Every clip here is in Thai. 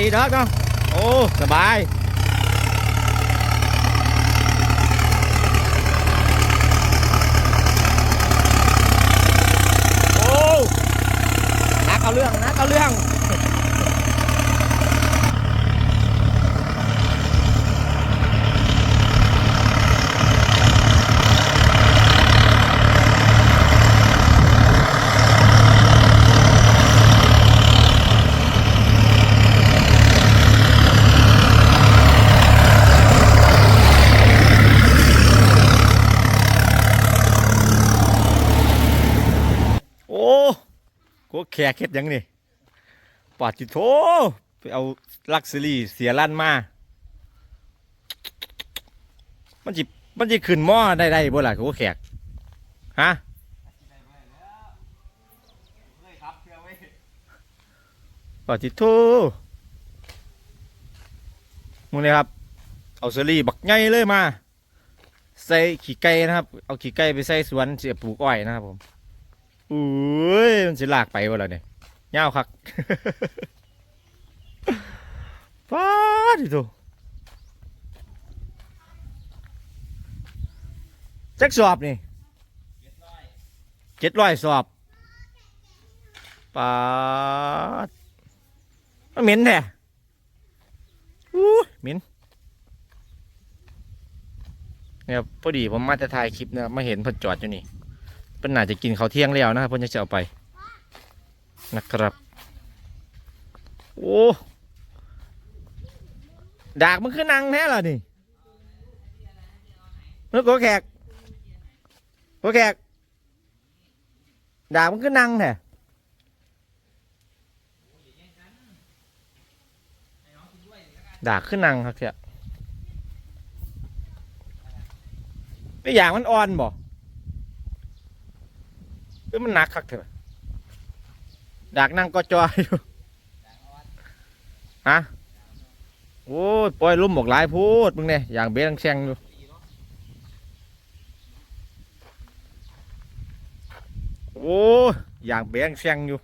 อีกแล้วเนาะโอ้สบาย โอ้นักเอาเรื่องนักเอาเรื่อง โอ้ กูแขกเฮ็ดหยังนี่ปาจิโถไปเอาลักซ์รี่เสียลั่นมา มันจิมันจิขึ้นหม้อได้ได้บ่ล่ะกูแขกฮะปาจิโถมึงเลยครับ เอาเซรี่บักใหญ่เลยมา ใส่ขี้ไก่นะครับ เอาขี้ไก่ไปใส่สวนเสียปลูกอ้อยนะครับผม อุ้ยมันสิลากไปวะล่ะเนี่ยเงาวคักป้าดิโตจักสอบนี่เจ็ดร้อยสอบป้าดมันเหม็นแท้อู้เหม็นเนี่ยครับพอดีผมมาจะถ่ายคลิปเนี่ยมาเห็นเพิ่นจอดอยู่นี่ เพิ่นน่าจะกินเขาเที่ยงแล้วนะครับเพิ่นจะเอาไปนะครับ โอ้ดากมันคือนังแท้เหรอนี่มันโกแขกโกแขกดากมันคือนังแท้ดากขึ้นนังครับเสียไอ้อย่างมันอ่อนบ่ เอ้ยมันหนักคักเถอะดักนั่งก็จอยอยู่ฮะโอ้ยปล่อยลุ่มบอกหลายพูดมึงเนี่ยอย่างเบลังแซงอยู่โอ้ยอย่างเบลังแซงอยู่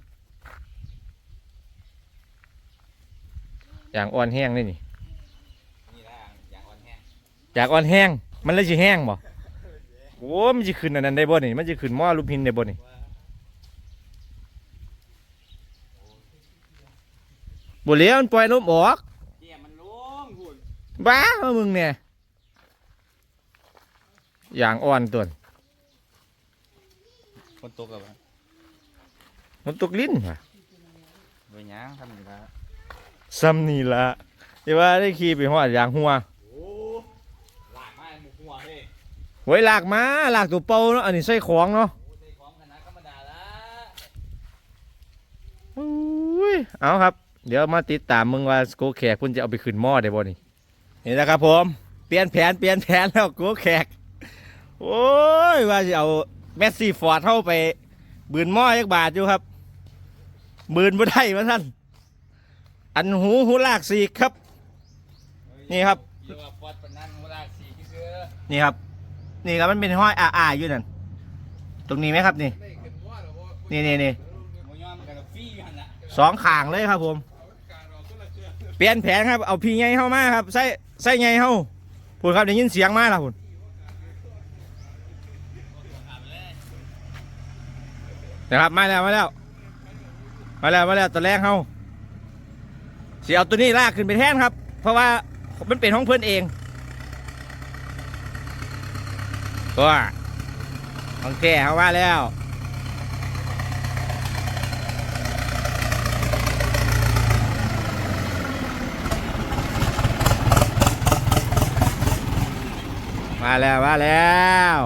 อย่างอ่อนแห้งนี่นี่อย่างอ่อนแห้งอยากอ่อนแห้งมันเลยสิแห้งบ่โอ้ยมันจะขึ้นอันนั้นได้บ่นี่มันจะขึ้นหม้อลูกพินได้บ่นี่ บ่เหลี้ยวมันปล่อยลมออกเกี่ยมันลงหุ่นบ้าเอามึงเนี่ยอย่างอ่อนตัวคนตกกับมันตกลิ้นว่ะเว้ยยังทำอยู่ละซ้ำนี่ละที่ว่าได้ขี่ไปหอดยางหัวโอ้ลากมาหมูหัวเฮ้ยไว้ลากมาลากตัวเป่าเนาะอันนี้ใส่ของเนาะโอ้ได้ของขนาดธรรมดาละอุ้ยเอาครับ เดี๋ยวมาติดตามมึงว่าโกแขกคุณจะเอาไปขึ้นหม้อได้บ่นี่นี่นะครับผมเปลี่ยนแผนเปลี่ยนแผนแล้วโกแขก โอ้ยว่าจะเอาแมสซี่ฟอร์ดเข้าไป บืนหม้อยักบาทอยู่ครับ บืนบ่ได้มาท่านอันหูหูลากสีครับ นี่ครับนี่ครับ นี่ครับมันเป็นห้อยอาๆอยู่นั่นตรงนี้ไหมครับนี่ นี่นี่นี่สองขางเลยครับผม เปลี่ยนแผนครับ เอาพี่ไงเข้ามาครับใส่ใส่ไงเข้าพูดครับได้ยินเสียงมาแล้วพูดนะครับมาแล้วมาแล้ว มาแล้วมาแล้วตัวแรกเข้าสียเอาตัวนี้ลากขึ้นไปแทนครับ เพราะว่ามันเป็นของเพื่อนเองตัวของแก่เข้ามาแล้ว มาแล้วมาแล้ว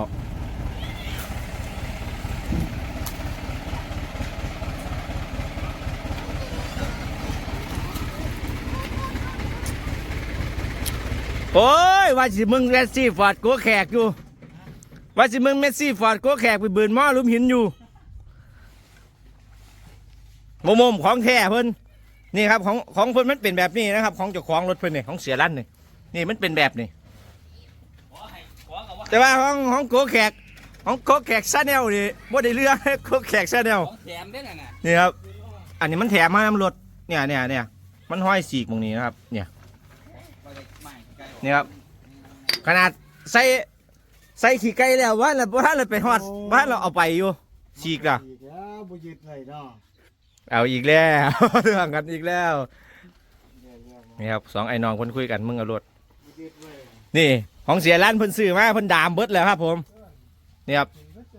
โอ้ยว่าสิมึงเมสซี่ฟอร์ดโกแขกอยู่ว่าสิมึงเมสซี่ฟอร์ดโกแขกไปเบืนหม้อลุมหินอยู่โมโมมของแท้เพิ่นนี่ครับของของเพิ่นมันเป็นแบบนี้นะครับ ของเจ้าของรถเพิ่นนี่ของเสียรันนี่นี่มันเป็นแบบนี้ ขอให้ขอกับว่า แต่ว่าของของโกแขกของโกแขกซาแนลนี่บ่ได้เรื่องโกแขกซาแนลของแถมได้น่ะน่ะนี่ครับอันนี้มันแถมมาน้ำรถเนี่ยเนี่ยเนี่ยมันห้อยสีกตรงนี้นะครับ เนี่ยว่าจะไม่ไกลออกนี่ครับขนาดใส่ใส่ขี่ไก่แล้วว่าเราว่าเราไปฮอดว่าเราเอาไปอยู่ฉีกละอีกแล้วบ่ยึดเลยเนาะเอาอีกแล้วเรื่องกันอีกแล้วเนี่ยเนี่ยบ่นี่ครับสองไอ้น้องคนคุยกันมึงเอารถยึดเลย นี่ ของเสียร้านเพิ่นซื้อมาเพิ่นดามเบิดแล้วครับ ผมนี่ครับ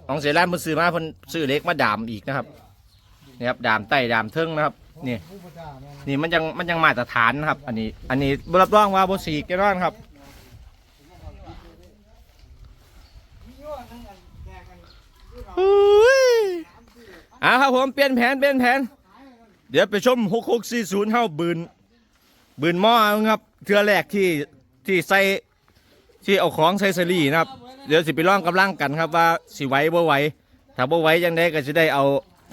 ของเสียร้านเพิ่นซื้อมาเพิ่นซื้อเล็กมาดามอีกนะครับนี่ครับดามใต้ดามเทิงนะครับนี่นี่มันยังมันยังมาตรฐานนะครับ อันนี้ อันนี้บรับรองว่าบสีกแน่นอนครับอยู่อันนึงอันแยกกันอุ้ยเอาครับผมเปลี่ยนแผนเปลี่ยนแผน เดี๋ยวไปชม6640เฮาบืน บืนหม้อครับเทือแรกที่ที่ใส่ ที่เอาของใส่สลีนะครับ เดี๋ยวสิไปลองกำลังกันครับว่าสิไหวบ่ไหวถ้าบ่ไหวยังได้ก็จะได้เอา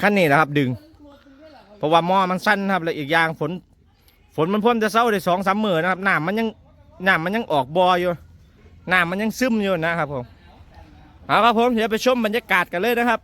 ขั้นนี้นะครับ ดึง เพราะว่าหม้อมันสั้นครับแล้วอีกอย่างฝนฝนมันพ่นจะเศร้าได้สองสามมื้อนะครับน้ำมันยังน้ำมันยังออกบออยู่น้ำมันยังซึมอยู่นะครับผมเอาครับผมเดี๋ยวไปชมบรรยากาศกันเลยนะครับ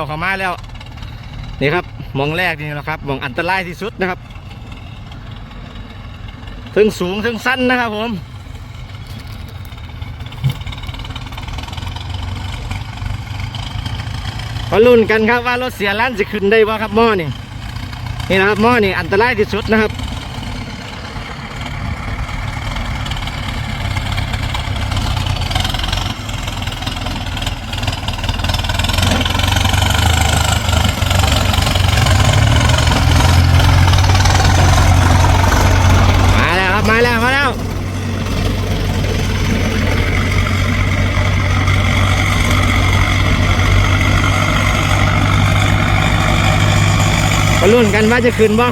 ยวเข้ามาแล้วนี่ครับมองแรกนี่แหละครับมองอันตรายที่สุดนะครับถึงสูงถึงสั้นนะครับผมมาลุ้นกันครับว่ารถเสียล้านจะขึ้นได้บ่ครับหม้อนี่นี่นะครับหม้อนี่อันตรายที่สุดนะครับ มาลุ้นกันว่าจะขึ้นบ่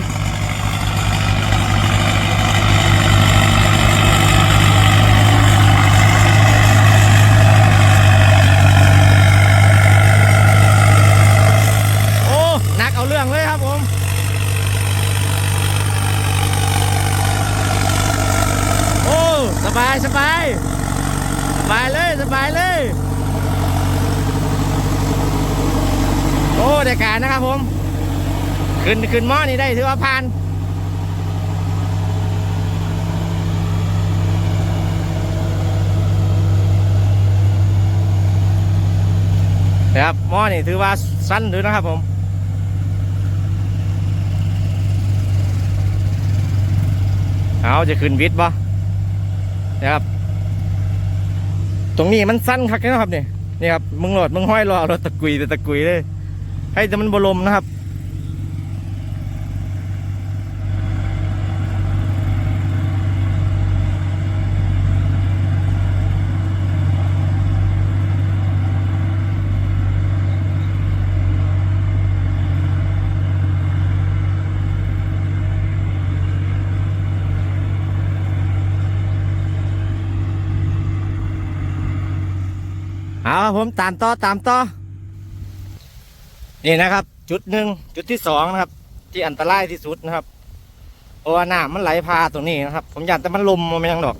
บายสบายสบายเลยสบายเลย โอ้เด็กกานะครับผม ขึ้นขึ้นหม้อนี่ได้ถือว่าผ่านนะครับหม้อนี่ถือว่าสั้นด้วยนะครับผมเอาจะขึ้นวิทย์บ่นะครับ ตรงนี้มันสั้นคักนะครับเนี่ยนี่ครับมึงโหลดมึงห้อยรอรถตะกุยแต่ตะกุยเลยให้แต่มันบลมนะครับ ครับผมตามต่อตามต่อนี่นะครับ จุดหนึ่งจุดที่สองนะครับ ที่อันตรายที่สุดนะครับเพราะว่าน้ำมันไหลพาตรงนี้นะครับ ผมอยากแต่มันลมมันไม่ยังดอก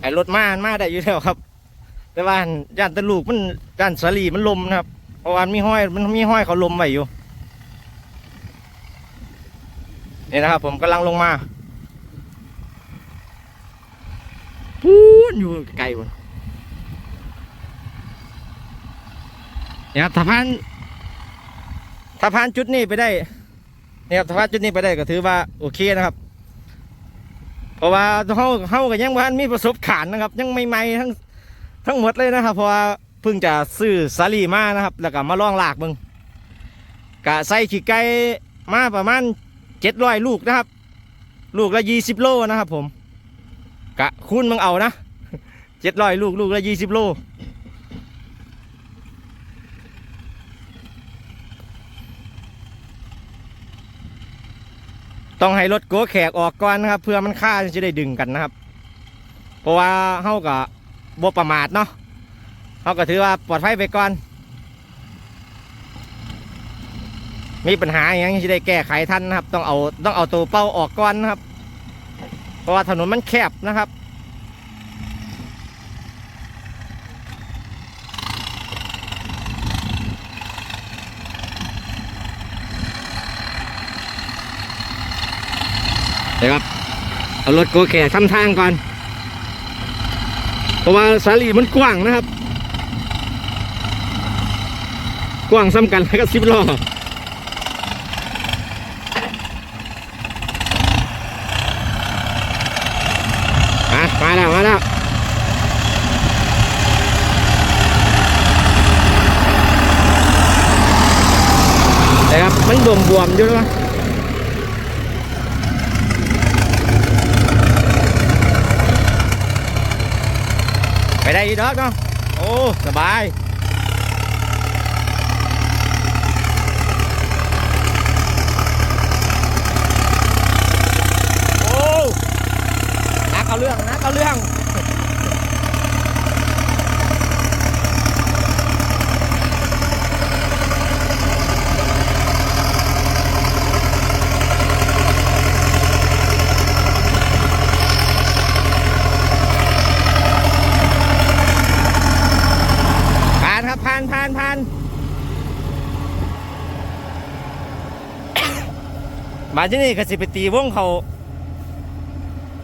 ไอ้รถมามันมาได้อยู่แล้วครับ แต่ว่าย่านตะลูกมันย่านสลีมันลมนะครับเพราะว่ามีห้อยมันมีห้อยเขาลมไว้อยู่นี่นะครับ ผมกำลังลงมาพูนอยู่ไกลบน นี่ครับถ้าผ่านถ้าผ่านจุดนี้ไปได้เนี่ยครับถ้าผ่านจุดนี้ไปได้ก็ถือว่าโอเคนะครับ เพราะว่าเฮาเฮาก็ยังมันมีประสบการณ์นะครับ ยังใหม่ๆทั้งทั้งหมดเลยนะครับ เพราะว่าเพิ่งจะซื้อสาลีมานะครับ แล้วก็มาลองลากมึงกะใส่ขี้ไก่มาประมาณเจ็ดร้อยลูกนะครับ ลูกละยี่สิบโลนะครับ ผมกะคูณมึงเอานะเจ็ดร้อยลูกลูกละยี่สิบโล ต้องให้รถโกแขกออกก่อนนะครับ เพื่อมันค่าจะได้ดึงกันนะครับ เพราะว่าเฮากับ่ประมาทเนาะเฮาก็ถือว่าปลอดภัยไปก่อน มีปัญหาอย่างนี้จะได้แก้ไขทันนะครับ ต้องเอาต้องเอาตัวเป้าออกก่อนนะครับ เพราะว่าถนนมันแคบนะครับ เดี๋ยวครับเอารถโกแขกทำทางก่อน เพราะว่าสาลีมันกว้างนะครับ กว้างซ้ำกันแล้วก็สิบล้ออะมาแล้วมาแล้วเดี๋ยวครับมันบวมๆอยู่แล้ว ไปได้อีกดอกเนาะโอ้ สบาย โอ้นักเอาเรื่องนักเอาเรื่อง ผ่านครับผ่านผ่านผ่านาที่นี่ก็สิไปตีวงเขา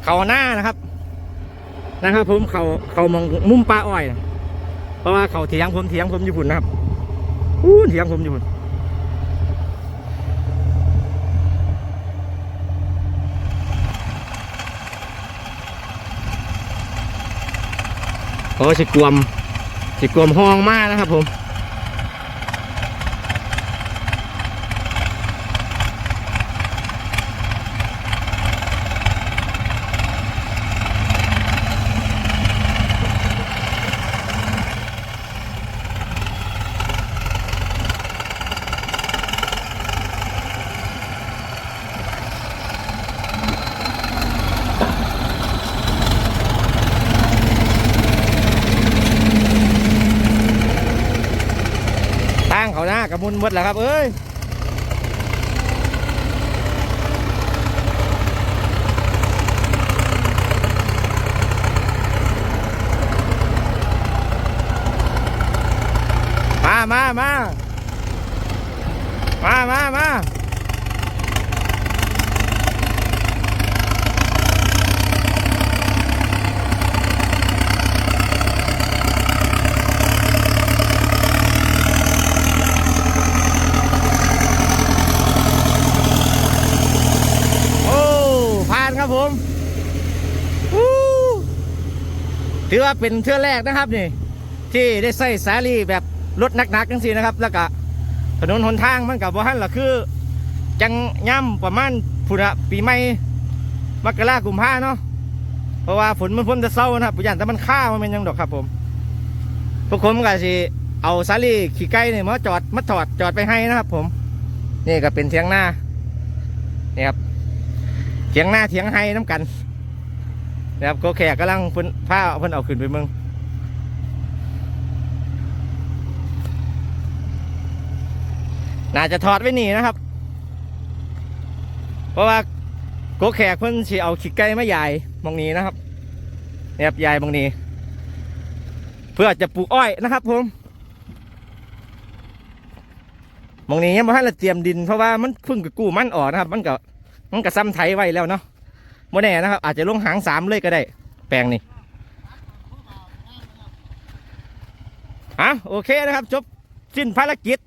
เขาหน้านะครับ นะครับ ผมเขาเขามองมุมปลาอ้อย เพราะว่าเขาเถียงผมเถียงผมอยู่พุ่นนะครับอู้เถียงผมอยู่พุ่นโอ้สิกวมสิกลมห้องมากนะครับผม ดแล้วครับ เอ้ยมามามามามามา ผมถือว่าเป็นเทื่อแรกนะครับนี่ ที่ได้ใส่สาลีแบบรถหนักๆจังซี่นะครับ แล้วก็ถนนหนทางมันกับว่าหันล่ะคือ จังย่ำประมาณพุระปีใหม่มกรากุมภาเนาะเพราะว่าฝนมันพ้นจะเศร้านะครับปุยันแต่มันข้ามันเป็นยังดอกครับผมพวกผมก็สิเอาสาลีขี่ไก่เนี่ยมาจอดมาถอดจอดไปให้นะครับ ผม นี่ก็เป็นเทียงหน้านี่ครับ เทียงหน้าเทียงไห้น้ำกันนะครับโกแขกกำลังเพิ่นผ้าเพิ่นเอาขึ้นไปเมืองน่าจะถอดไว้นี่นะครับ เพราะว่าโกแขกเพิ่นสิเอาขี้ไก่มาใหญ่มองนี้นะครับเนี่ยครับใหญ่มองนี้ เพื่อจะปลูกอ้อยนะครับผมมองนี้ยังบ่ทันละเตรียมดินเพราะว่ามันเพิ่งกกู้มันออกนะครับ มันก็ มันก็ซ้ำไถไว้แล้วเนาะโมแน่นะครับ อาจจะลงหางสามเลยก็ได้ แปลงนี้อะโอเคนะครับ จบสิ้นภารกิจ